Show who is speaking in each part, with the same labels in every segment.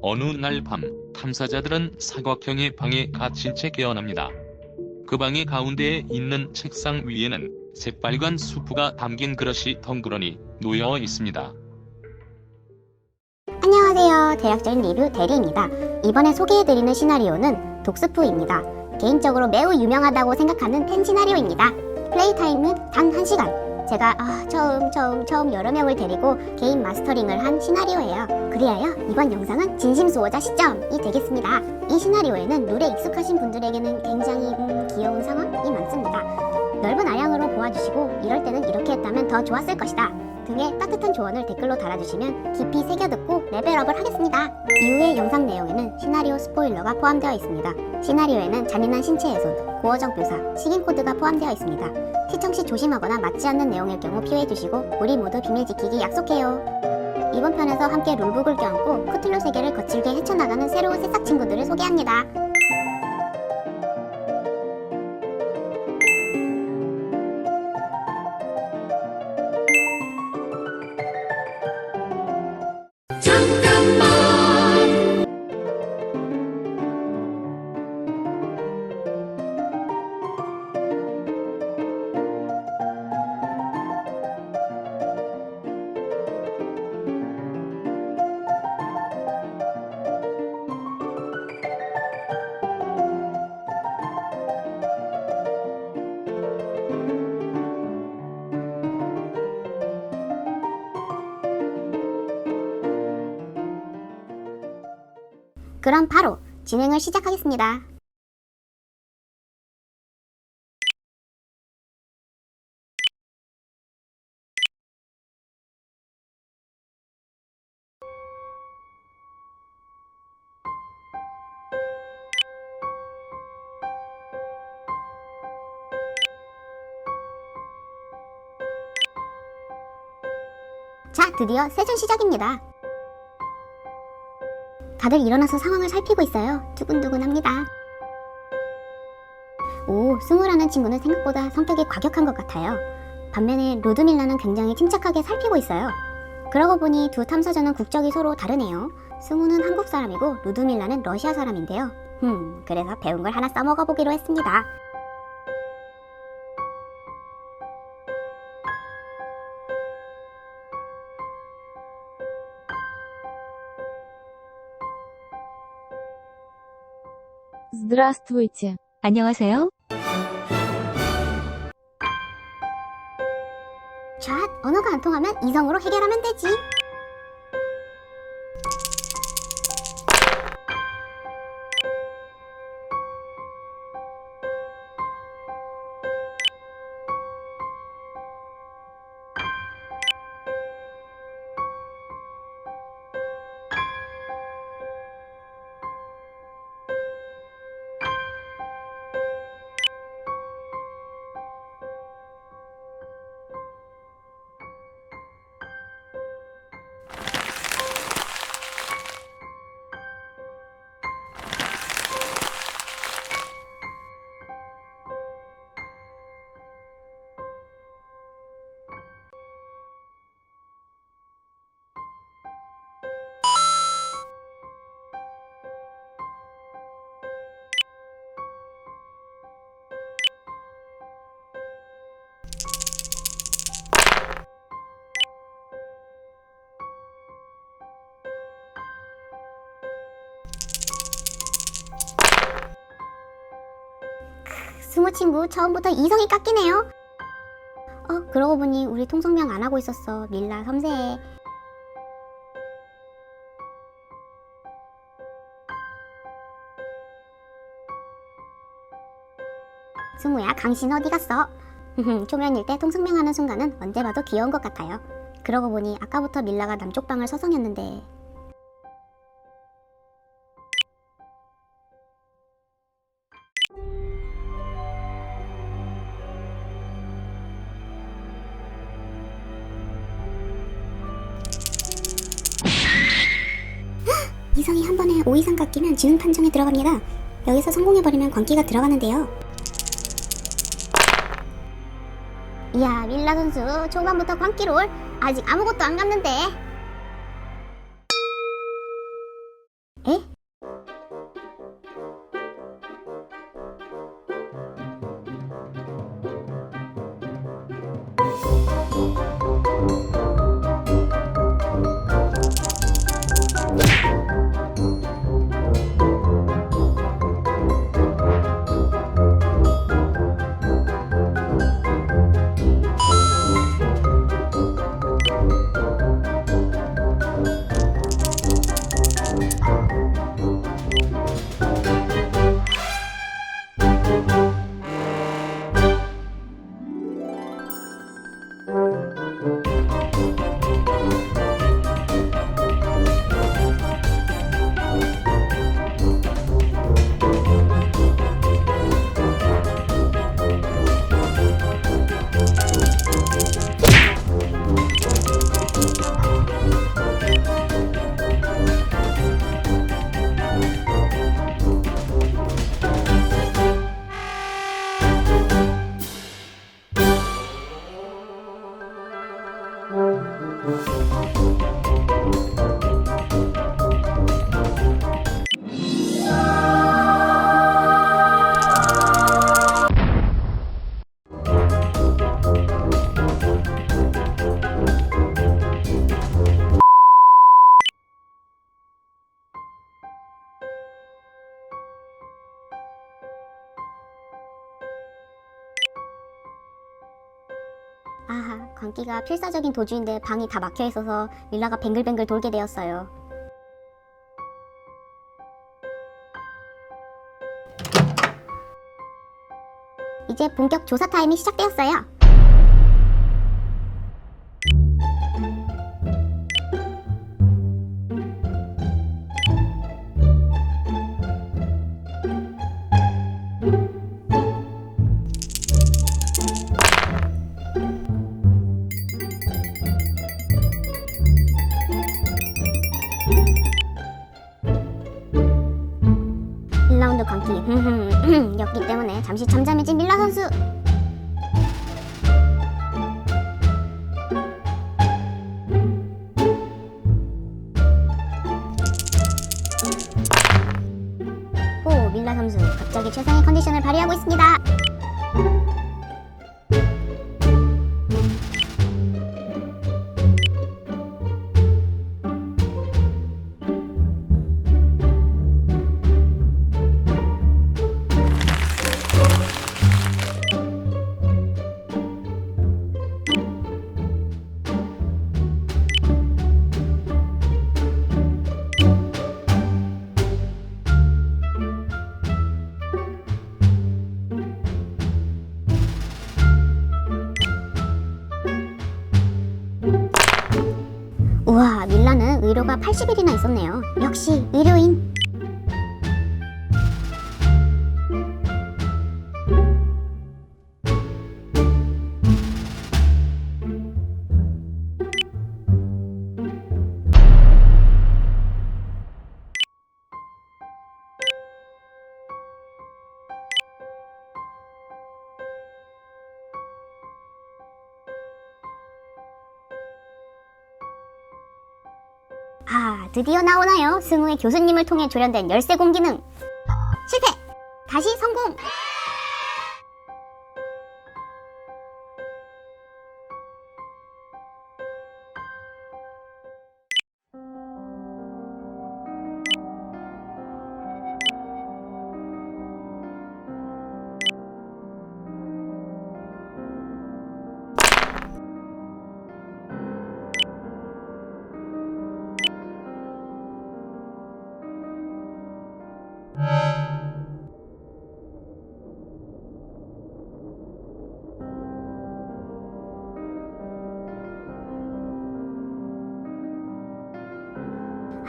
Speaker 1: 어느 날 밤 탐사자들은 사각형의 방에 갇힌 채 깨어납니다. 그 방의 가운데에 있는 책상 위에는 새빨간 수프가 담긴 그릇이 덩그러니 놓여 있습니다.
Speaker 2: 안녕하세요. 대략적인 리뷰 대리입니다. 이번에 소개해드리는 시나리오는 독스프입니다. 개인적으로 매우 유명하다고 생각하는 팬 시나리오입니다. 플레이 타임은 단 1시간. 제가 아, 처음 처음 처음 여러 명을 데리고 개인 마스터링을 한 시나리오예요. 그리하여 이번 영상은 진심 수호자 시점이 되겠습니다. 이 시나리오에는 룰에 익숙하신 분들에게는 굉장히 음, 귀여운 상황이 많습니다. 넓은 아량으로 보아주시고 이럴 때는 이렇게 했다면 더 좋았을 것이다. 등의 따뜻한 조언을 댓글로 달아주시면 깊이 새겨듣고 레벨업을 하겠습니다. 이후의 영상 내용에는 시나리오 스포일러가 포함되어 있습니다. 시나리오에는 잔인한 신체 훼손, 고어적 묘사, 식인 코드가 포함되어 있습니다. 시청 시 조심하거나 맞지 않는 내용일 경우 피해주시고 우리 모두 비밀 지키기 약속해요. 이번 편에서 함께 룰북을 껴안고 크툴루 세계를 거칠게 헤쳐나가는 새로운 새싹 친구들을 소개합니다. 그럼 바로 진행을 시작하겠습니다. 자, 드디어 세전 시작입니다. 다들 일어나서 상황을 살피고 있어요. 두근두근합니다. 오, 승우라는 친구는 생각보다 성격이 과격한 것 같아요. 반면에 루드밀라는 굉장히 침착하게 살피고 있어요. 그러고 보니 두 탐사자는 국적이 서로 다르네요. 승우는 한국 사람이고 루드밀라는 러시아 사람인데요. 음, 그래서 배운 걸 하나 써먹어 보기로 했습니다.
Speaker 3: Здравствуйте. 안녕하세요.
Speaker 2: 자, 언어가 안 통하면 이성으로 해결하면 되지. 승우 친구 처음부터 이성이 깎이네요. 어, 그러고 보니 우리 통성명 안 하고 있었어. 밀라 섬세해. 승우야, 강신 어디 갔어? 초면일 때 통성명하는 순간은 언제 봐도 귀여운 것 같아요. 그러고 보니 아까부터 밀라가 남쪽 방을 서성였는데 이성이 한 번에 5 이상 깎이면 지는 판정에 들어갑니다. 여기서 성공해버리면 광기가 들어가는데요. 이야 밀라 선수 초반부터 광기롤 아직 아무것도 안 갔는데 광기가 필사적인 도주인데 방이 다 막혀 있어서 밀라가 뱅글뱅글 돌게 되었어요. 이제 본격 조사 타임이 시작되었어요. 오 밀라 선수 갑자기 최상의 컨디션을 발휘하고 있습니다 의료가 80일이나 있었네요. 역시 의료인 아, 드디어 나오나요? 승우의 교수님을 통해 조련된 열쇠 공기능. 실패! 다시 성공!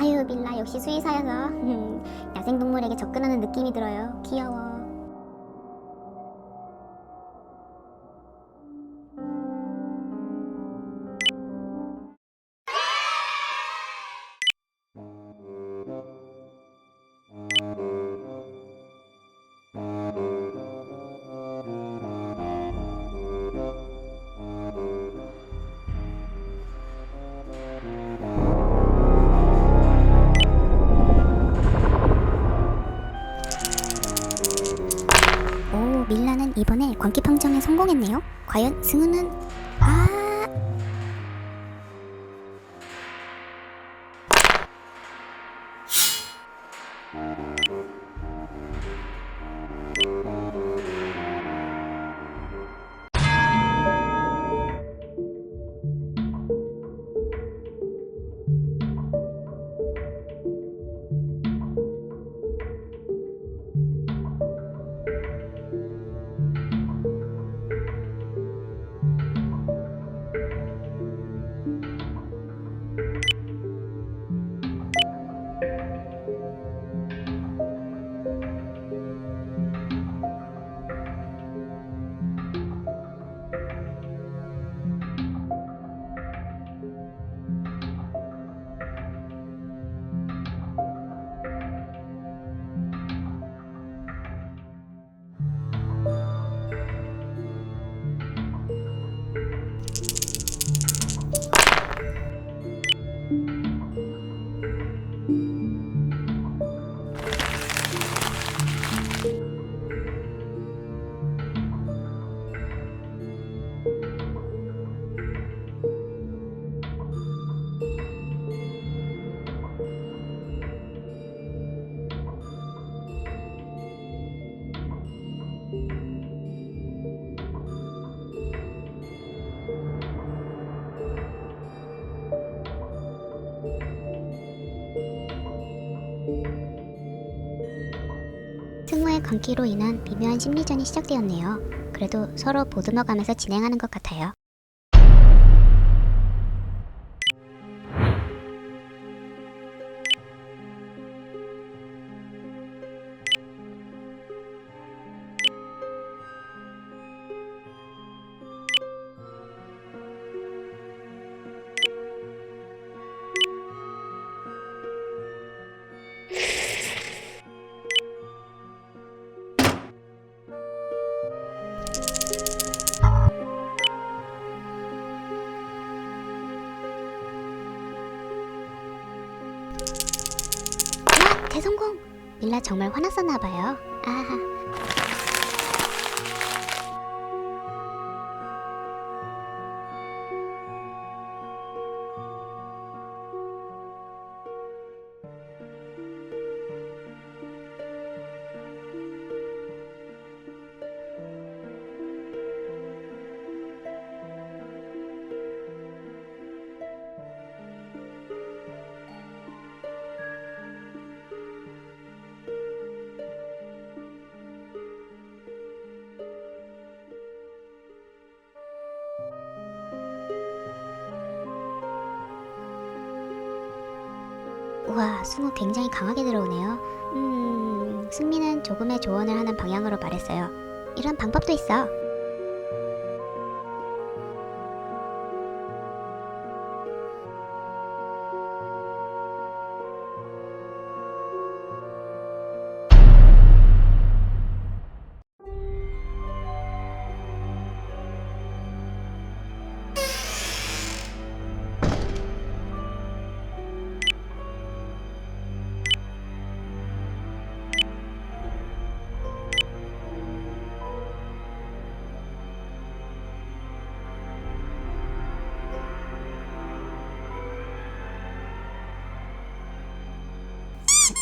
Speaker 2: 아유, 밀라 역시 수의사여서 음, 야생동물에게 접근하는 느낌이 들어요. 귀여워. 평정에 성공했네요. 과연 승우는
Speaker 4: 관계로 인한 미묘한 심리전이 시작되었네요. 그래도 서로 보듬어가면서 진행하는 것 같아요. 밀라 정말 화났었나 봐요. 아하. 와, 승우 굉장히 강하게 들어오네요. 음, 승민은 조금의 조언을 하는 방향으로 말했어요. 이런 방법도 있어.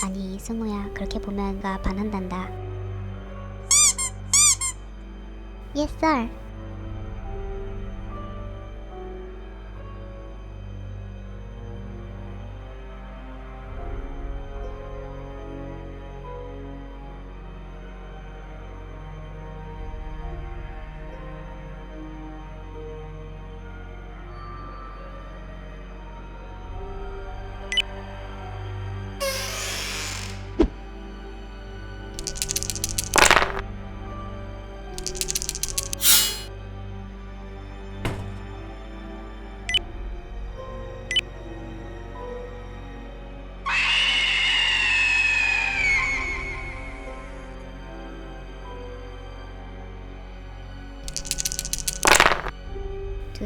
Speaker 4: 아니, 승우야, 그렇게 보면 가 반한단다. Yes, sir.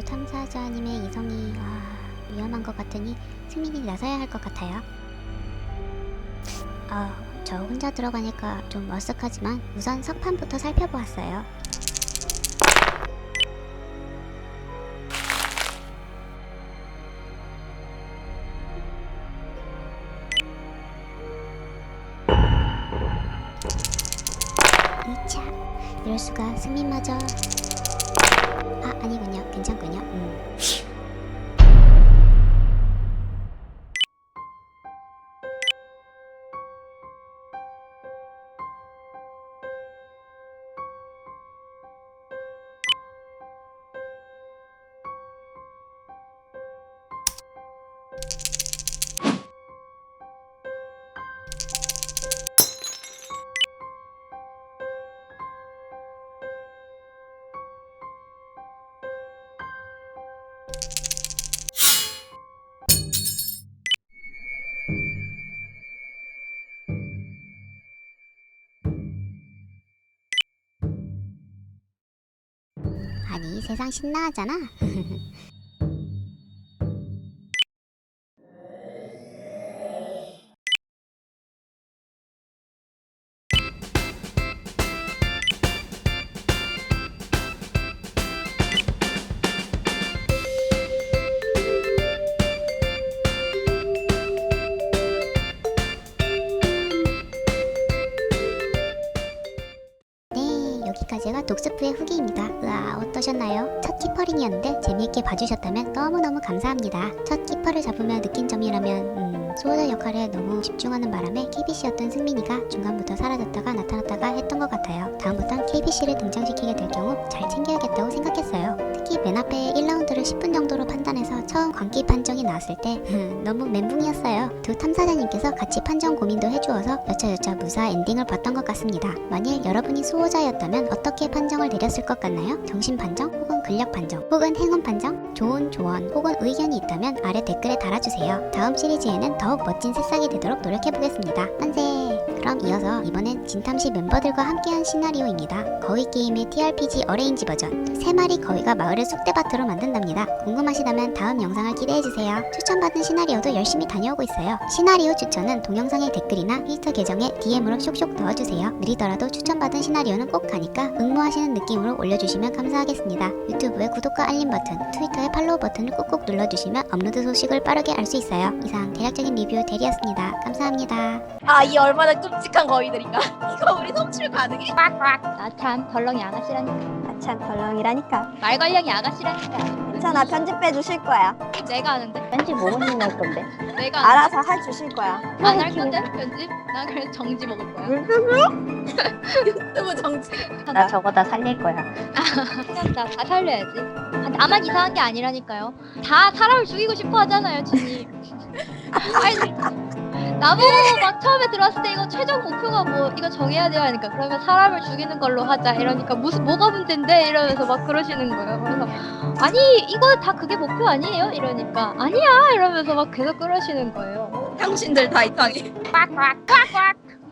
Speaker 4: 두 탐사자님의 이성이 아, 위험한 것 같으니 승민이 나서야 할 것 같아요. 아, 저 혼자 들어가니까 좀 머쓱하지만 우선 석판부터 살펴보았어요. 이차 이럴 수가 승민마저 세상 신나하잖아 어떠셨나요? 첫 키퍼링이었는데 재미있게 봐주셨다면 너무너무 감사합니다. 첫 키퍼를 잡으며 느낀 점이라면, 음, 수호자 역할에 너무 집중하는 바람에 KBC였던 승민이가 중간부터 사라졌다가 나타났다가 했던 것 같아요. 다음부턴 KBC를 등장시키게 될 경우 잘 챙겨야겠다고 생각했어요. 처음 광기 판정이 나왔을 때 너무 멘붕이었어요. 두 탐사자님께서 같이 판정 고민도 해주어서 여차여차 무사 엔딩을 봤던 것 같습니다. 만일 여러분이 수호자였다면 어떻게 판정을 내렸을 것 같나요? 정신 판정 혹은 근력 판정 혹은 행운 판정? 좋은 조언 혹은 의견이 있다면 아래 댓글에 달아주세요. 다음 시리즈에는 더욱 멋진 새싹이 되도록 노력해보겠습니다. 만세! 그럼 이어서 이번엔 진탐시 멤버들과 함께한 시나리오입니다. 거위 게임의 TRPG 어레인지 버전. 세 마리 거위가 마을을 쑥대밭으로 만든답니다. 궁금하시다면 다음 영상을 기대해주세요. 추천받은 시나리오도 열심히 다녀오고 있어요. 시나리오 추천은 동영상의 댓글이나 인스타 계정에 DM으로 쇽쇽 넣어주세요. 느리더라도 추천받은 시나리오는 꼭 가니까 응모하시는 느낌으로 올려주시면 감사하겠습니다. 유튜브에 구독과 알림 버튼, 트위터에 팔로우 버튼을 꾹꾹 눌러주시면 업로드 소식을 빠르게 알 수 있어요. 이상 대략적인 리뷰 대리였습니다. 감사합니다.
Speaker 3: 아, 이 얼마나 끔 찍한 거위들인가. 이거 우리 송출 가능해?
Speaker 5: 나참 덜렁이 아가씨라니까
Speaker 3: 아참, 덜렁이라니까.
Speaker 5: 말괄량이 아가씨라니까
Speaker 3: 괜찮아, 편집해 주실 거야.
Speaker 5: 내가 하는데
Speaker 6: 편집 모모님 할 건데.
Speaker 5: 내가
Speaker 3: 알아서 해 주실 거야.
Speaker 5: 안할 건데 편집? 난 그래서 정지 먹을 거야
Speaker 3: 유튜브 정치.
Speaker 6: 나 저거 다 살릴 거야.
Speaker 5: 나다 살려야지 아, 나만 이상한 게 아니라니까요 다 사람을 죽이고 싶어 하잖아요 진이 아니 나보고 막 처음에 들어왔을 때 이거 최종 목표가 뭐 이거 정해야 돼요 하니까 그러면 사람을 죽이는 걸로 하자 이러니까 무슨 뭐가 문제인데 이러면서 막 그러시는 거예요. 그래서 아니 이거 다 그게 목표 아니에요? 이러니까 아니야 이러면서 막 계속 그러시는 거예요.
Speaker 3: 당신들 다 이상해.
Speaker 5: 꽉꽉 꽉꽉